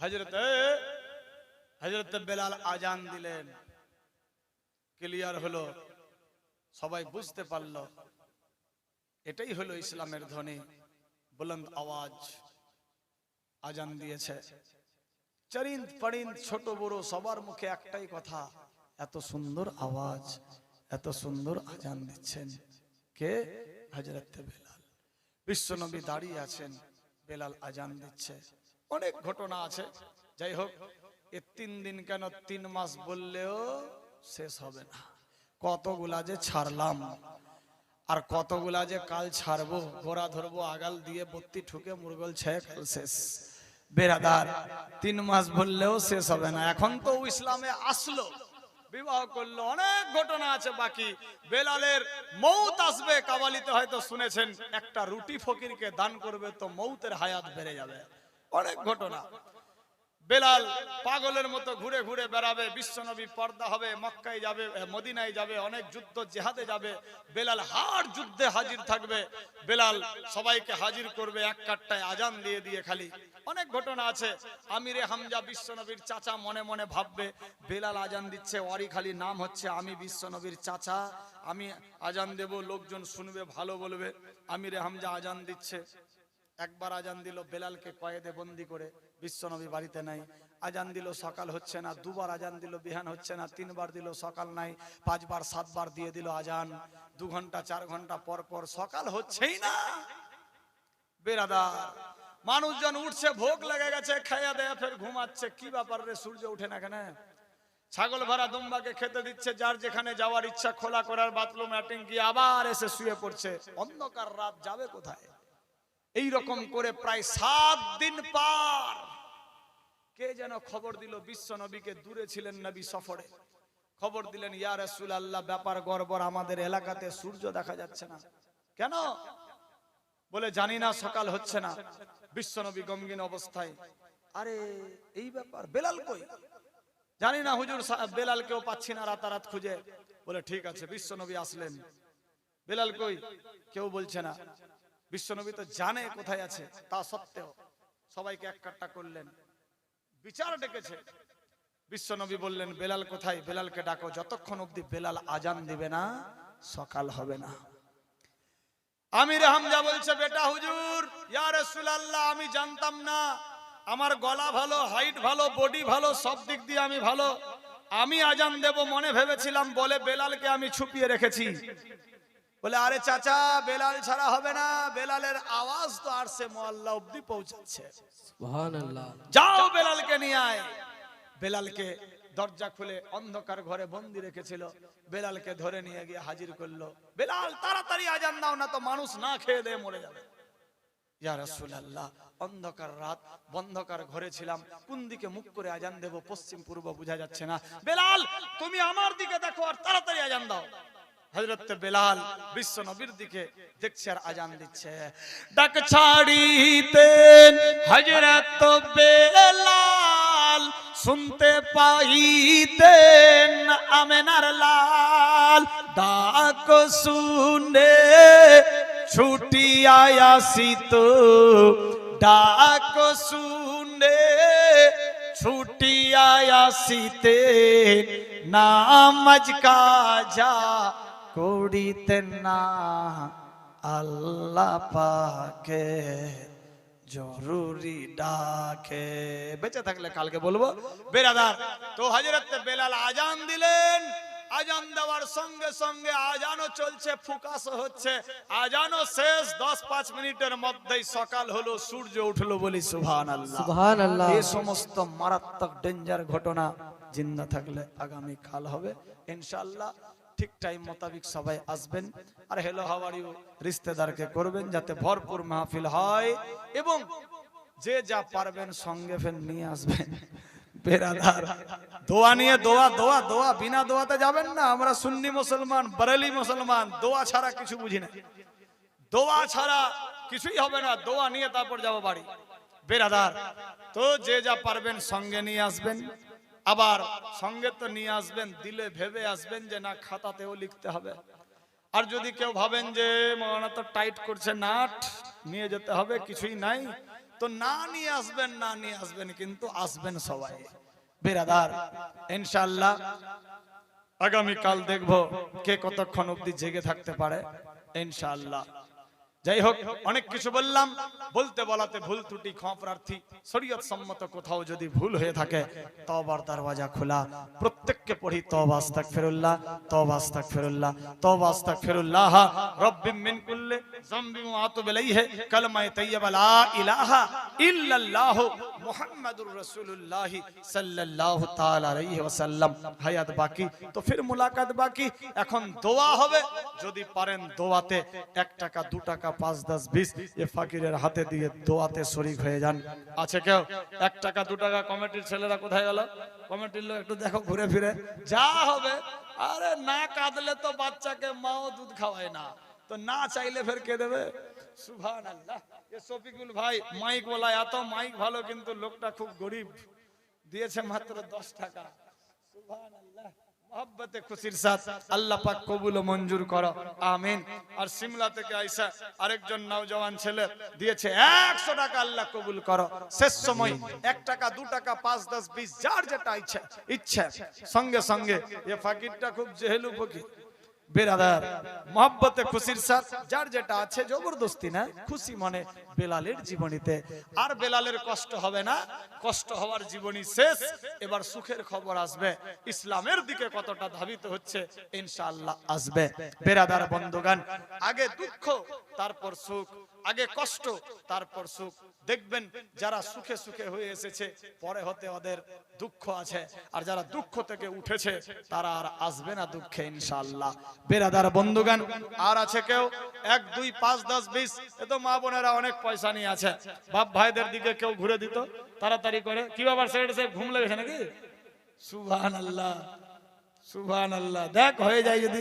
হজরত হজরত বেলাল আজান দিলেন। ক্লিয়ার হলো, সবাই বুঝতে পারল, এটাই হলো ইসলামের ধ্বনি, বুলন্দ আওয়াজ, আজান দিয়েছে। চরিন্দ পরিন্দ ছোট বড়, সবার মুখে একটাই কথা, এত সুন্দর আওয়াজ, এত সুন্দর আজান দিচ্ছেন। কে? হজরত বেলাল। বিশ্বনবী দাঁড়িয়ে আছেন, বেলাল আজান দিচ্ছে। অনেক ঘটনা আছে। যাই হোক, এ তিন দিন কেন তিন মাস বললেও শেষ হবে না। কতগুলা যে ছাড়লাম, আর কতগুলা যে কাল ছাড়বো, ঘোড়া ধরবো, আগাল দিয়ে বত্তি ঠুকে মুরগল ছেয়ে শেষ। বেরাদার, তিন মাস বললেও শেষ হবে না। এখন তো ইসলামে আসলো, বিবাহ করল, অনেক ঘটনা আছে বাকি। বেলালের মৌত আসবে, কাবালিতে হয়তো শুনেছেন, একটা রুটি ফকিরকে দান করবে তো মৌতের হায়াত বেড়ে যাবে। অনেক ঘটনা। বেলাল পাগলের মতো ঘুরে ঘুরে বেড়াবে, বিশ্বনবী পর্দা হবে, মক্কায় যাবে মদিনায় যাবে, অনেক যুদ্ধ জেহাদে যাবে। বেলাল হার যুদ্ধে হাজির থাকবে। বেলাল সবাইকে হাজির করবে এক কাট্টায় আজান দিয়ে দিয়ে খালি। অনেক ঘটনা আছে। আমিরে হামজা বিশ্বনবীর চাচা মনে মনে ভাববে, বেলাল আজান দিচ্ছে ওয়ারি খালি নাম হচ্ছে আমি বিশ্বনবীর চাচা। আমি আজান দেব, লোকজন শুনবে, ভালো বলবে। আমিরে হামজা আজান দিচ্ছে। একবার আজান দিল, বেলালকে কয়েদে বন্দি করে বিশ্বনবী বাড়িতে নাই। আজান দিল, সকাল হচ্ছে না, দুবার আজান দিল, বিহান হচ্ছে না, তিনবার দিল, সকাল নাই, পাঁচবার, সাতবার দিয়ে দিল আজান। দু ঘণ্টা, চার ঘণ্টা পর পর সকাল হচ্ছেই না। বেরাদা মানুষজন উঠছে, ভোগ লেগে গেছে খাইয়া দেয়া ফের ঘুমাচ্ছে, কি ব্যাপার রে, সূর্য উঠে না কেন ছাগল ভরা দুম্বাকে খেতে দিচ্ছে, যার যেখানে যাওয়ার ইচ্ছা, খোলা করার বাথরুম, অ্যাটিং গিয়ে আবার এসে শুয়ে পড়ছে। অন্ধকার রাত যাবে কোথায়? এই রকম করে প্রায় সাত দিন পার কে যেন খবর দিল বিশ্ব নবীকে দূরে ছিলেন নবী সফরে। খবর দিলেন ইয়া রাসূল আল্লাহ ব্যাপার গড়বড় আমাদের এলাকাতে সূর্য দেখা যাচ্ছে না। কেন? বলে জানি না সকাল হচ্ছে না। বিশ্ব নবী গমগিন অবস্থায়। আরে এই ব্যাপার বেলাল কই? জানি না হুজুর সাহেব বেলালকেও পাচ্ছি না রাতারাত খুঁজে। বলে ঠিক আছে বিশ্ব নবী আসলেন। বেলাল কই? কেউ বলছে না। বিশ্বনবী তো জানে কোথায় আছে, তা সত্ত্বেও সবাইকে এক কাট্টা করলেন। বিচার ডেকেছে। বিশ্বনবী বললেন, বেলাল কোথায়? বেলালকে ডাকো, যতক্ষণ অবধি বেলাল আজান দিবে না, সকাল হবে না। আমির হামজা বলছে, বেটা হুজুর, ইয়া রাসূলুল্লাহ, আমি জানতাম না। আমার গলা ভালো, হাইট ভালো, বডি ভালো, সব দিক দিয়ে আমি ভালো। আমি আজান দেব মনে ভেবেছিলাম, বলে বেলালকে আমি ছুপিয়ে রেখেছি। বলে আরে চাচা বেলাল ছাড়া হবে না। বেলালের আওয়াজ তো আর সে মোয়াল্লা অব্দি পৌঁছাচ্ছে। যাও বেলালকে নিয়ে আয়। বেলালকে দরজা খুলে অন্ধকার ঘরে বন্দি রেখেছিল। বেলালকে ধরে নিয়ে গিয়ে হাজির করল। বেলাল তাড়াতাড়ি আজান দাও না তো মানুষ না খেয়ে দিয়ে মরে যাবে। অন্ধকার রাত বন্ধকার ঘরে ছিলাম। কোন দিকে মুখ করে আজান দেব পশ্চিম পূর্ব বোঝা যাচ্ছে না। বেলাল তুমি আমার দিকে দেখো আর তাড়াতাড়ি আজান দাও। হযরত বেলাল বিশ্ব নবীর দিকে দেখছে আর আজান দিচ্ছে। ডাক ছাড়িতেন হযরত বেলাল শুনতে পাইতেন আমেনার লাল। ডাক শুনে ছুটি আয়াসিত ডাক শুনে ছুটি আয়াসিতে নামাজ কাজা করিতেন না আল্লাহ পাকে জরুরি ডাকে। বেঁচে থাকলে কালকে বলব বেরাদার তো হজরত বেলাল আজান দিলেন। আজান দেওয়ার সঙ্গে সঙ্গে আজানও চলছে ফুকাস হচ্ছে। আজানও শেষ দশ পাঁচ মিনিটের মধ্যেই সকাল হলো সূর্য উঠল বলি সুভান আল্লাহ এই সমস্ত মারাত্মক ডেঞ্জার ঘটনা জিন্দা থাকলে আগামী কাল হবে ইনশাআল্লাহ। ঠিক টাইম মোতাবিক সবাই আসবেন। আর হেলো হাওয়ারিও রিস্তেদারকে করবেন যাতে ভরপুর মাহফিল হয় এবং যে যা পারবেন সঙ্গে ফের নিয়ে আসবেন। বেরাদার দোয়া নিয়ে দোয়া দোয়া দোয়া, বিনা দোয়াতে যাবেন না। আমরা সুন্নি মুসলমান, বরেলি মুসলমান, দোয়া ছাড়া কিছু বুঝি না। দোয়া ছাড়া কিছুই হবে না, দোয়া নিয়ে তারপর যাব বাড়ি। বেরাদার তো যে যা পারবেন সঙ্গে নিয়ে আসবেন। আবার সঙ্গে তো নিয়ে আসবেন, দিলে ভেবে আসবেন যে না, খাতাতেও লিখতে হবে। আর যদি কেউ ভাবেন যে, মৌলানা তো টাইট করছে নাট, নিয়ে যেতে হবে, কিছুই নাই, তো না নিয়ে আসবেন, না নিয়ে আসবেন, কিন্তু আসবেন সবাই। বেরাদার ইনশাল্লাহ আগামী কাল দেখব কে কতক্ষণ অব্দি জেগে থাকতে পারে, ইনশাআল্লাহ। যাই হোক অনেক কিছু বললাম। বলতে বলাতে ভুল ত্রুটি, ক্ষমা শরীয়ত সম্মত কোথাও যদি ভুল হয়ে থাকে তবার দরওয়াজা খোলা। প্রত্যেককে পড়ি তবাস্তাক ফেরুল্লাহ তবাস্তাক ফেরুল্লাহ তবাস্তাক ফেরুল্লাহ রব্বি মিন কুল্লি জামবি ওয়া আতুবু ইলাইহি কালমায়ে তাইয়্যিবা লা ইলাহা ইল্লাল্লাহ মুহাম্মাদুর রাসূলুল্লাহ সাল্লাল্লাহু তাআলা আলাইহি ওয়াসাল্লাম। হায়াত বাকি, তো ফির মুলাকাত বাকি। এখন দোয়া হবে। যদি পারেন দোয়াতে এক টাকা, দু টাকা, পাঁচ, দশ, বিশ, এ ফাকিরের হাতে দিয়ে দোয়াতে শরিক হয়ে যান। আছে কেউ? এক টাকা, দু টাকা, কমিটির ছেলেরা কোথায় গেল? কমিটির লোক একটু দেখো ঘুরে ফিরে। যা হবে। আরে না কাঁদলে তো বাচ্চাকে মাও দুধ খাওয়ায় না। তো না চাইলে ফের কে দেবে? সুভান আল্লাহ ভাই, মাইক এত মাইক ভালো, কিন্তু লোকটা খুব গরিব। দিয়েছে মাত্র দশ টাকা। আর সিমলা থেকে আইসা আরেকজন নওজওয়ান ছেলে দিয়েছে একশো টাকা, আল্লাহ কবুল করো। শেষ সময় এক টাকা, দু টাকা, পাঁচ, দশ, বিশ, যার যেটা ইচ্ছা ইচ্ছা। সঙ্গে সঙ্গে এ ফাকিরটা খুব জেহেলু ফকির। বেরাদার মহাব্বতে খুশির সাথ যার যেটা আছে জবরদস্তি না খুশি মনে বেলালের জীবনীতে। আর বেলালের কষ্ট হবে না। কষ্ট হওয়ার জীবনী শেষ। এবার সুখের খবর আসবে। ইসলামের দিকে কতটা ধাবিত হচ্ছে, ইনশাআল্লাহ আসবে। বেরাদার বন্ধুগান আগে দুঃখ, তারপর সুখ। আগে কষ্ট, তারপর সুখ। দেখবেন যারা সুখে সুখে হয়ে এসেছে, পরে হতে ওদের দুঃখ আছে। আর যারা দুঃখ থেকে উঠেছে, তারা আর আসবে না দুঃখে, ইনশাআল্লাহ। বেরাদার বন্ধুগান আর আছে কেউ? এক, দুই, পাঁচ, দশ, বিশ। এ তো মা বোনেরা অনেক পয়সা নিয়ে আছে। বাপ ভাইদের দিকে কেউ ঘুরে দিত তাড়াতাড়ি করে। কি বাবার সাইড সাহেব ঘুম লেগেছে নাকি? সুবহান আল্লাহ সুবহান আল্লাহ দেখ হয়ে যায় যদি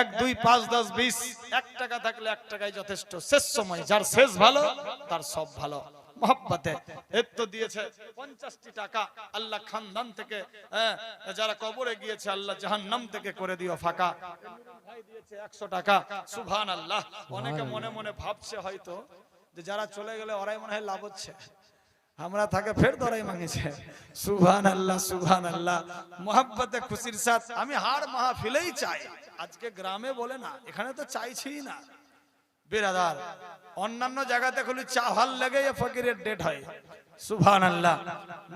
এক দুই পাঁচ দশ বিশ এক টাকা থাকলে এক টাকায় যথেষ্ট। শেষ সময় যার শেষ ভালো তার সব ভালো। পঞ্চাশটি টাকা। হ্যাঁ, যারা কবরে গিয়েছে আল্লাহ থেকে করে দিও ফাঁকা। একশো টাকা। সুবহান আল্লাহ অনেকে মনে মনে ভাবছে হয়তো যে যারা চলে গেলে ওরাই মনে হয় লাভ হচ্ছে। আমরা থাকে ফের দরাই মাঙেছে সুবহান আল্লাহ সুবহান আল্লাহ মোহাব্বতে, খুশির সাথ। আমি হার মাহফিলেই চাই। আজকে গ্রামে বলে না, এখানে তো চাইছি না। বেরাদার, অন্যান্য জায়গাতে খুলি চা ভালো লেগে ফকিরের ডেট হয়। সুভান আল্লাহ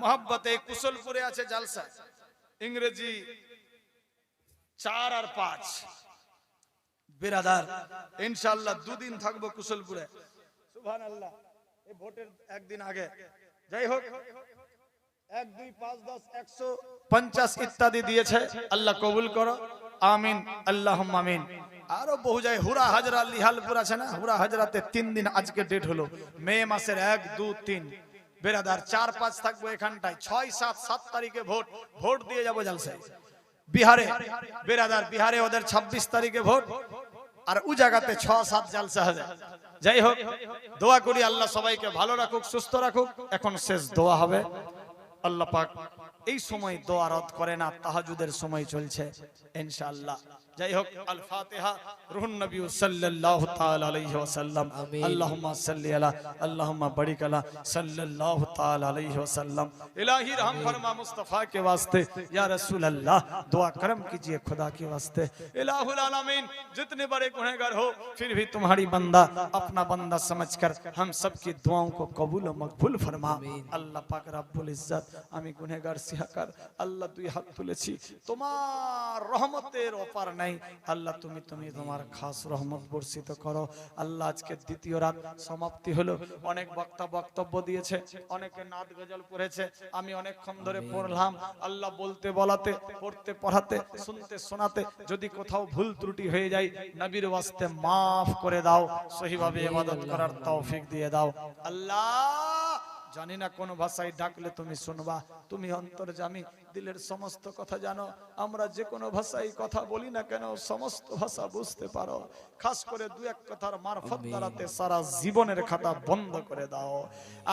মোহাব্বতে, কুশলপুরে আছে জালসা। ইংরেজি চার আর পাঁচ। বেরাদার, ইনশাআল্লাহ দুদিন থাকব কুশলপুরে। আল্লাহ এক, দুই, পাঁচ, দশ, একশো পঞ্চাশ ইত্যাদি দিয়েছে। আল্লাহ কবুল করো। আমিন। আল্লাহ আমিন। আরও বহু যায়, হুরা হাজরা লিহালপুর আছে না? হুরা হাজরাতে তিন দিন আজকে ডেট হলো। মে মাসের এক, দু, তিন। বেরাদার, চার, পাঁচ থাকব এখানটায়। ছয়, সাত সাত তারিখে ভোট। ভোট দিয়ে যাব জালসায়। বিহারে, বেরাদার, বিহারে ওদের ২৬ তারিখে ভোট। আর ও জায়গাতে ছ, সাত জালসা হবে যাই হোক, দোয়া করি আল্লাহ সবাইকে ভালো রাখুক, সুস্থ রাখুক। এখন শেষ দোয়া হবে। আল্লাহ পাক এই সময় দোয়া রদ করে না, তাহাজুদের সময় চলছে। ইনশাআল্লাহ। যাই হোক আল ফাতিহা রুহুন নবী সাল্লাল্লাহু তাআলা আলাইহি ওয়াসাল্লাম আল্লাহুম্মা সাল্লি আলা আল্লাহুম্মা বারিক আলা সাল্লাল্লাহু তাআলা আলাইহি ওয়াসাল্লাম इलाही रहम फरमा मुस्तफा के वास्ते या रसूल अल्लाह दुआ करम कीजिए खुदा के वास्ते इलाहुल आलमीन जितने बड़े गुनहगार हो फिर भी तुम्हारी बंदा अपना बंदा समझकर हम सबकी दुआओं को कबूल और मकबूल फरमा আল্লাহ পাক রব্বুল ইজ্জত আমি গুনহগার সিহাকার আল্লাহ দুই হাত তুলেছি তোমার রহমতের অপার নাই। আল্লাহ তুমি তুমি তোমার খাস রহমত বর্ষিত করো। আল্লাহ আজকে দ্বিতীয় রাত সমাপ্তি হলো। অনেক বক্তা বক্তব্য দিয়েছে অনেকে নাদ গজল পড়েছে আমি অনেকক্ষণ ধরে পড়লাম। আল্লাহ বলতে বলাতে পড়তে পড়াতে শুনতে শোনাতে যদি কোথাও ভুল ত্রুটি হয়ে যায় নবীর ওয়াস্তে মাফ করে দাও। সহিভাবে ইবাদত করার তৌফিক দিয়ে দাও। আল্লাহ জানি না কোন ভাষায় ডাকলে তুমি শুনবা। তুমি অন্তর্জামী দিলের সমস্ত কথা জানো। আমরা যে কোনো ভাষায় কথা বলি না কেন সমস্ত ভাষা বুঝতে পারো। খাস করে দু এক কথার মারফত দ্বারাতে সারা জীবনের খাতা বন্ধ করে দাও।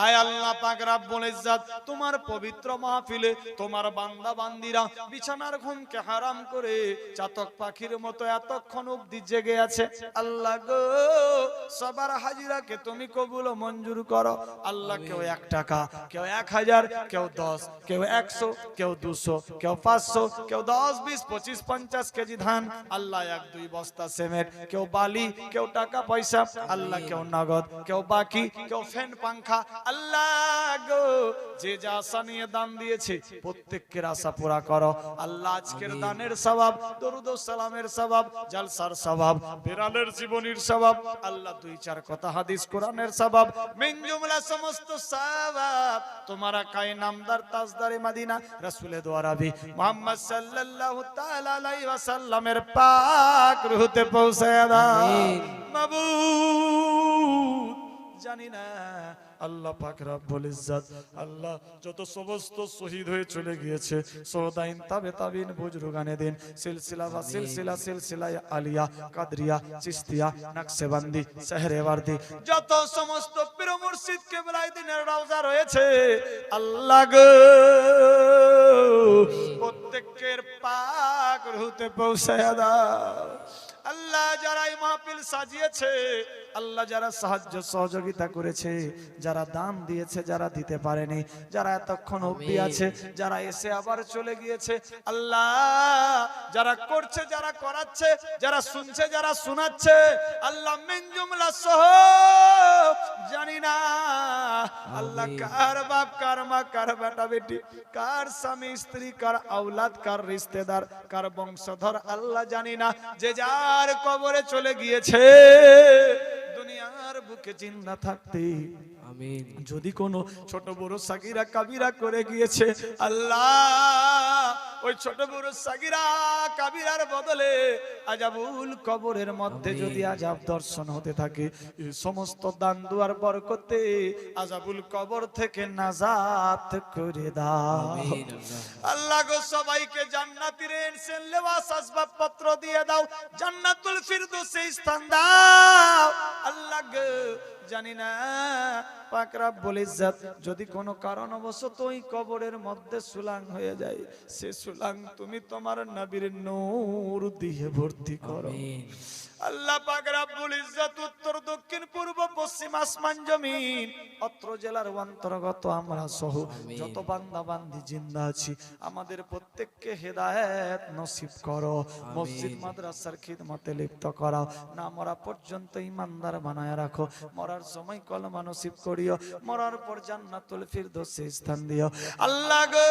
আয় আল্লাহ পাক রাব্বুল ইজ্জাত তোমার পবিত্র মাহফিলে তোমার বান্দা বান্দিরা বিছানার ঘুমকে হারাম করে চাতক পাখির মতো এতক্ষণ অবধি জেগে আছে। আল্লাহ গো সবার হাজিরাকে তুমি কবুল ও মঞ্জুর করো। আল্লাহ কেউ এক টাকা কেউ এক হাজার কেউ দশ কেউ একশো কেউ দুশো কেউ পাঁচশো কেউ দশ বিশ পঁচিশ পঞ্চাশ কেজি ধান আল্লাহ এক দুই বস্তা সিমেন্ট কেউ বালি কেউ টাকা পয়সা আল্লাহ কেউ নগদ কেউ বাকি কেউ ফ্যান পাংখা আল্লাহ গো যে যা আশা নিয়ে দান দিয়েছে প্রত্যেকের আশা পুরা করো। আল্লাহ আজকের দানের স্বভাব দরুদ সালামের স্বভাব জালসার স্বভাব বিড়ালের জীবনীর স্বভাব আল্লাহ দুই চার কথা হাদিস কোরআনের স্বভাব মিন জুমলা সমস্ত স্বভাব তোমারা কাই নামদার তাজদারে মাদিনা দ্বারা দোয়ারাবি মোহাম্মদ সাল্লাল্লাহু তাআলা আলাইহি ওয়াসাল্লামের পাক রুহতে পৌঁছায় দাও। মাবুদ জানি না আল্লাহ পাক রব্বুল ইজ্জত আল্লাহ যত সমস্ত শহীদ হয়ে চলে গিয়েছে সোদাইন তাবে তাবিন বুজরুগানে দিন সিলসিলা বা সিলসিলা সিলসিলা আলিয়া কাদরিয়া চিস্তিয়া নকশেবন্দি সেহরেওয়ার্দি যত সমস্ত পীর মুর্শিদ কেবলাই দিনের রওজা রয়েছে আল্লাহ গো প্রত্যেকের পাক রুহতে পৌঁছায় দাও। আল্লাহ যারা এই মাহফিল সাজিয়েছে আল্লাহ যারা সাহায্য সহযোগিতা করেছে যারা দান দিয়েছে যারা দিতে পারেনি যারা এতক্ষণ অবধি আছে যারা এসে আবার চলে গিয়েছে আল্লাহ যারা করছে যারা করাচ্ছে যারা শুনছে যারা শোনাচ্ছে আল্লাহ মিনজুমলা সহ জানি না আল্লাহ কার বাপ কার মা কার বেটা বেটি কার স্বামী স্ত্রী কার আওলাদ কার রিশতেদার কার বংশধর আল্লাহ জানি না যে যার কবরে চলে গিয়েছে। দুনিয়ার বুকে জিন্দা থাকতে। আমিন। যদি কোনো ছোট বড় সাকিরা কাবিরা করে গিয়েছে আল্লাহ ওই ছোট বড় সাগিরা কাবিরার বদলে আজাবুল কবরের মধ্যে যদি আজাব দর্শন হতে থাকে এই সমস্ত দান দুয়ার বরকতে আজাবুল কবর থেকে নাজাত করে দাও। আল্লাহ। গো সবাইকে জান্নাতের এনসেন লেবাস আসবাবপত্র দিয়ে দাও জান্নাতুল ফিরদৌসে স্থান দাও। আল্লাহ গো জানি না। পাক রাব্বুল যদি কোনো কারণ কারণবশত ওই কবরের মধ্যে সুলাং হয়ে যায়, সে সুলাং তুমি তোমার নবীর নূর দিয়ে ভর্তি করো। আল্লাহ পাক রাব্বুল ইজ্জত উত্তর দক্ষিণ পূর্ব পশ্চিম আসমান জমিন অত্র জেলার অন্তর্গত আমরা সহ যত বান্দা বান্দি জিন্দা আছি আমাদের প্রত্যেককে হেদায়েত নসিব করো মসজিদ মাদ্রাসার খিদমতে লিপ্ত করাও না মরা পর্যন্ত ইমানদার বানায় রাখো মরার সময় কলমা নসিব করিও মরার পর জান্নাতুল ফিরদৌসে স্থান দিও। আল্লাহ গো!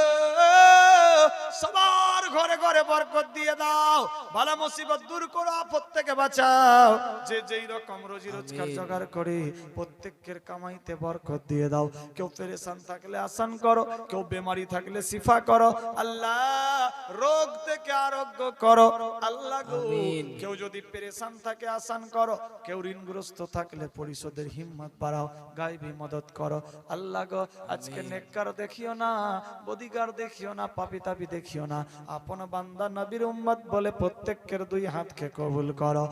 সবার ঘরে ঘরে বরকত দিয়ে দাও। ভালো মুসিবত দূর করো আপদ থেকে বাঁচাও। যে যেই রকম রোজি রোজগার। জোগাড় করে প্রত্যেকের কামাইতে বরকত দিয়ে দাও। কেউ পেরেশান থাকলে আসান করো কেউ বেমারি থাকলে শিফা করো। আল্লাহ রোগ থেকে আরোগ্য করো। আল্লাহ। কেউ যদি পেরেশান থাকে আসান করো। কেউ ঋণগ্রস্ত থাকলে পরিশোধের হিম্মত বাড়াও গাইবি মদত করো। আল্লাহ গো আজকে নেককার দেখিও না বদিগার দেখিও না পাপি তাপি দেখিও না। আপন বান্দা নবীর উম্মত বলে প্রত্যেকের দুই হাতকে কবুল করো।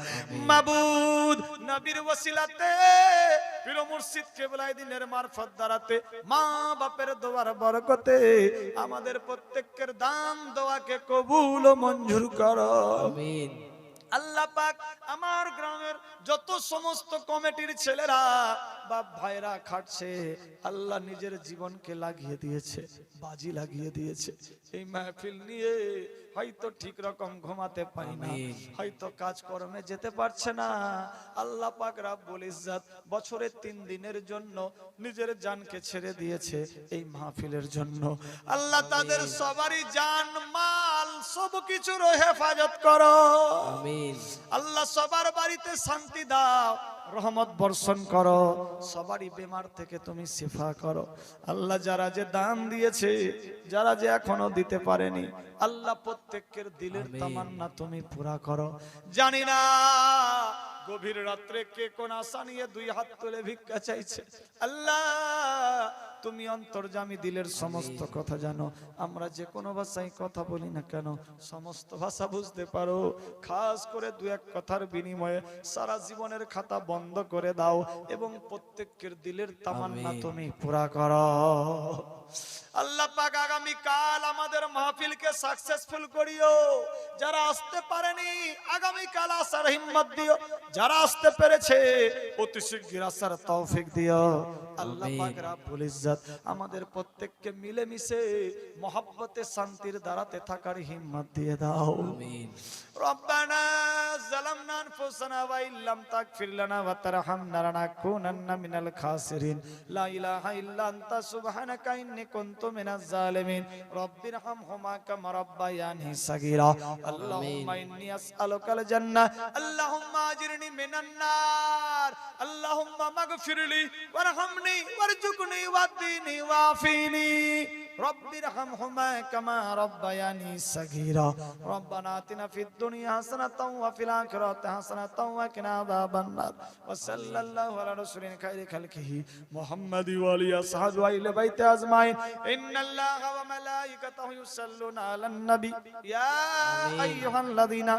মাবুদ নবীর ওসিলাতে পীর মুর্শিদ কেবলাই দিনের মারফত দ্বারাতে মা বাপের দোয়ার বরকতে আমাদের প্রত্যেকের দান দোয়াকে কবুল ও মঞ্জুর করো। আমিন। আল্লাহ পাক আমার গ্রামের যত সমস্ত কমিটির ছেলেরা বাপ ভাইরা খাটছে আল্লাহ নিজের জীবনকে লাগিয়ে দিয়েছে বাজি লাগিয়ে দিয়েছে। এই মাহফিল নিয়ে হয়তো ঠিক রকম ঘুমাতে পাই না। হয়তো কাজকর্মে যেতে পারছে না। আল্লাহ পাক রাব্বুল ইজ্জাত বছরের তিন দিনের জন্য নিজের জানকে ছেড়ে দিয়েছে এই মাহফিলের জন্য। আল্লাহ তাদের সবারই জান মাল সব কিছুর হেফাজত করো। আমিন। আল্লাহ সবার বাড়িতে শান্তি দাও। রহমত বর্ষণ করো সবারই বেমার থেকে তুমি শিফা করো। আল্লাহ যারা যে দান দিয়েছে যারা যে এখনও দিতে পারেনি আল্লাহ প্রত্যেকের দিলের তামান্না তুমি পুরা করো। জানি না গভীর রাত্রে কে কোন আশা নিয়ে দুই হাত তুলে ভিক্ষা চাইছে। আল্লাহ তুমি অন্তর্জামী দিলের সমস্ত কথা জানো। আমরা যে কোনো ভাষায় কথা বলি না কেন সমস্ত ভাষা বুঝতে পারো। খাস করে দু এক কথার বিনিময়ে সারা জীবনের খাতা বন্ধ করে দাও এবং প্রত্যেকের দিলের তামান্না তুমি পুরা করো। আল্লাহ পাক আগামী কাল আমাদের মাহফিলকে সাকসেসফুল করিও। যারা আসতে পারেনি আগামী কাল আসার হিম্মত দিও। যারা আসতে পেরেছে অতি শীঘ্র আসার তৌফিক দিও। আল্লাহ পাক রাব্বুল ইজ্জত আমাদের প্রত্যেককে মিলেমিশে মহব্বতে শান্তির দাঁড়াতে থাকার হিম্মত দিয়ে দাও। আমিন। রব্বানা জালামনা আনফুসানা ওয়া ইল্লাম তাগফির লানা ওয়া তারহামনা লানাকুনান্না মিনাল খাসিরিন। লা ইলাহা ইল্লা আনতা সুবহানাকা ইন ইন্নি কুনতু মিনাজ জালিমিন। রব্বির হামহুমা কামা রাব্বায়ানি সাগীরা। আল্লাহুম্মা ইন্নি আসআলুকাল জান্নাহ আল্লাহুম্মা আজরিনি মিনান নার। আল্লাহুম্মা মাগফিরলি ওয়ারহামনি ওয়ারজুকনি ওয়াদিনি ওয়াফিনি। রব্বির হাম হুমা কামা রব্বায়ানি সগীরা। রব্বানা আতিনা ফিদ দুনিয়া হাসানাতাও ওয়া ফিল আখিরাতি হাসানাতাও ওয়া কিনা আযাবান নার। ওয়া সাল্লাল্লাহু আলা রাসূলিন খাইরি খালকিহি। মুহাম্মাদি ওয়া আলি আসহাবি ওয়া ইলা বাইতি আজমাইন। ইন্নাল্লাহা ওয়া মালাইকাতাহু ইউসাল্লুনা আলান নবী। ইয়া আইয়ুহাল্লাযিনা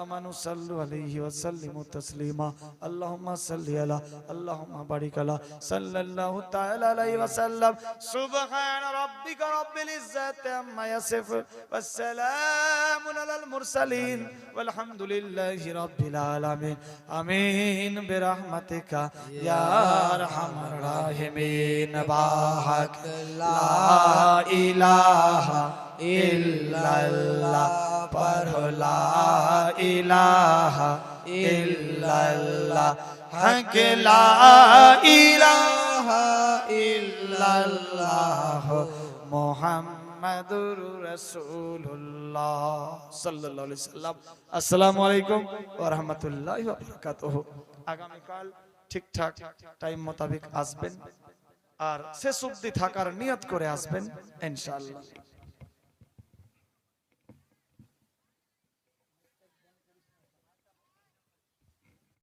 আমানু সাল্লু আলাইহি ওয়া সাল্লিমু তাসলিমা। আল্লাহুম্মা সাল্লি আলা আল্লাহুম্মা বারিক আলা। সাল্লাল্লাহু তাআলা আলাইহি ওয়া সাল্লাম। সুবহান রাব্বিক ربك رب العزة عما يصف والسلام على المرسلين والحمد لله رب العالمين. آمين. برحمتك يا أرحم الراحمين. باحك لا إله إلا الله بره لا إله إلا الله حق لا إله إلا الله. মুহাম্মাদুর রাসূলুল্লাহ সাল্লাল্লাহু আলাইহি সাল্লাম। আসসালামু আলাইকুম ওয়া রাহমাতুল্লাহি ওয়া বারাকাতুহু। আগামী কাল ঠিকঠাক টাইম মোতাবেক আসবেন। আর শেষ অবধি থাকার নিয়ত করে আসবেন, ইনশাআল্লাহ।